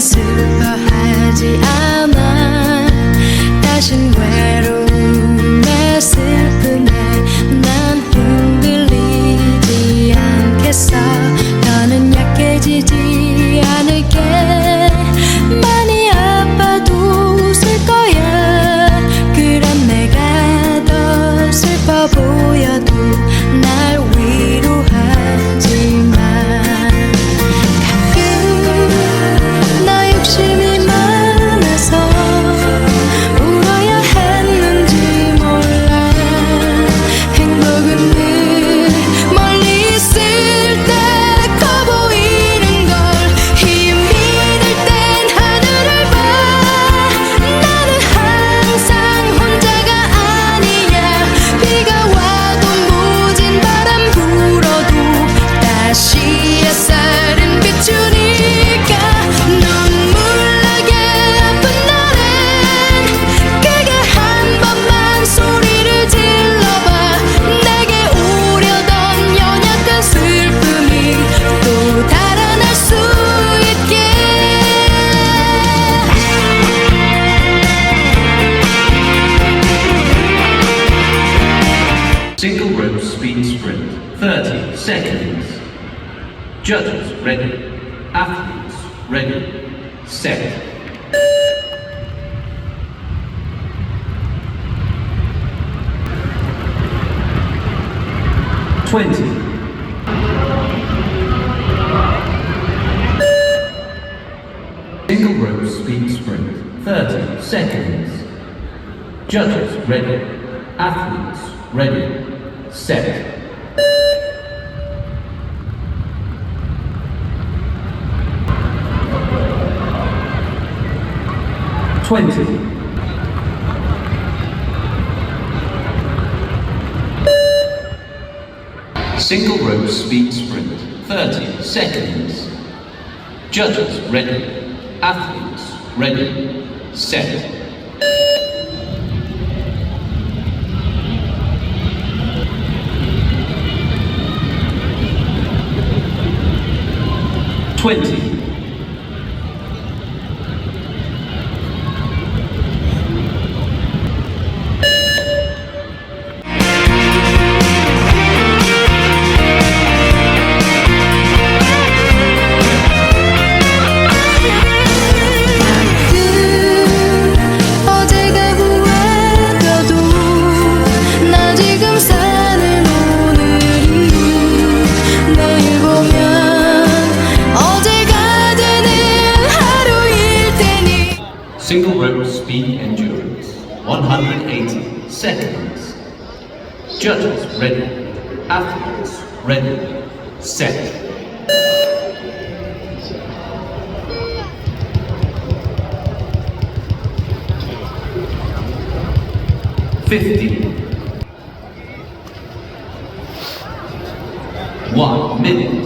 슬퍼하지 않아. 다신 외로 Judges, ready. Athletes, ready. Set. Twenty. Single rope speed sprint. Thirty seconds. Judges, ready. Athletes, ready. Set. 20. Single rope speed sprint, 30 seconds. Judges ready. Athletes ready. Set. Twenty. Single rope speed endurance, 180 seconds. Judges ready, athletes ready, set. Fifty. One minute.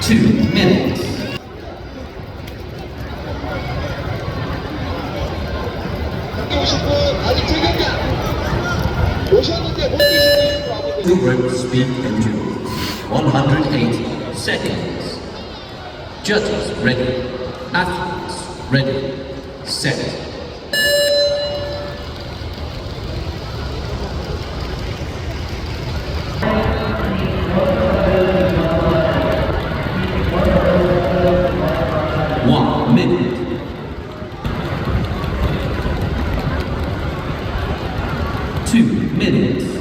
Two minutes. Two rope speed endure. One hundred eighty seconds. Judges ready. Athletes ready. Set. One minute. Two minutes.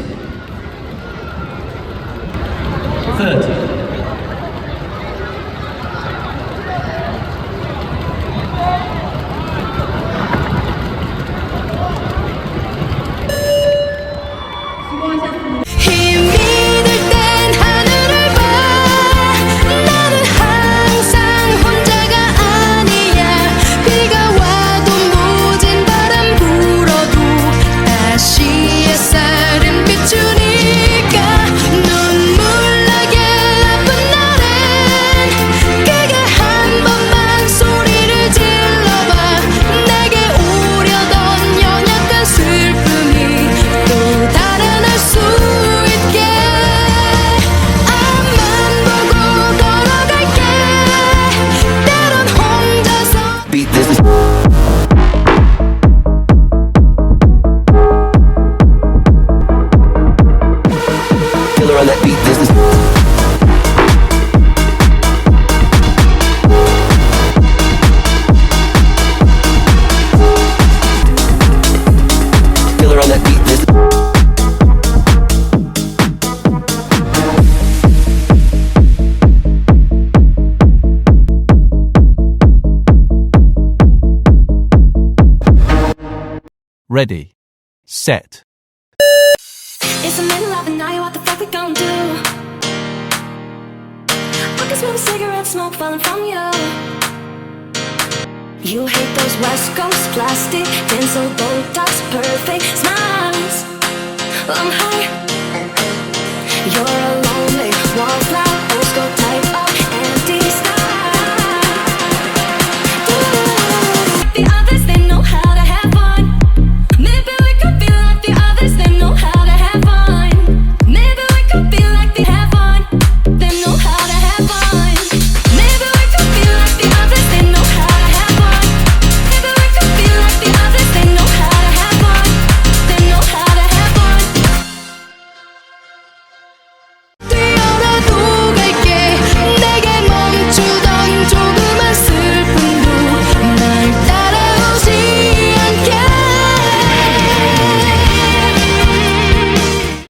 That beat this. Ready. Set. It's the middle of the night, what the fuck we gon' do? I can smell cigarette smoke falling from you. You hate those West Coast plastic, pencil Botox, perfect smiles. I'm high. You're a lonely wallflower.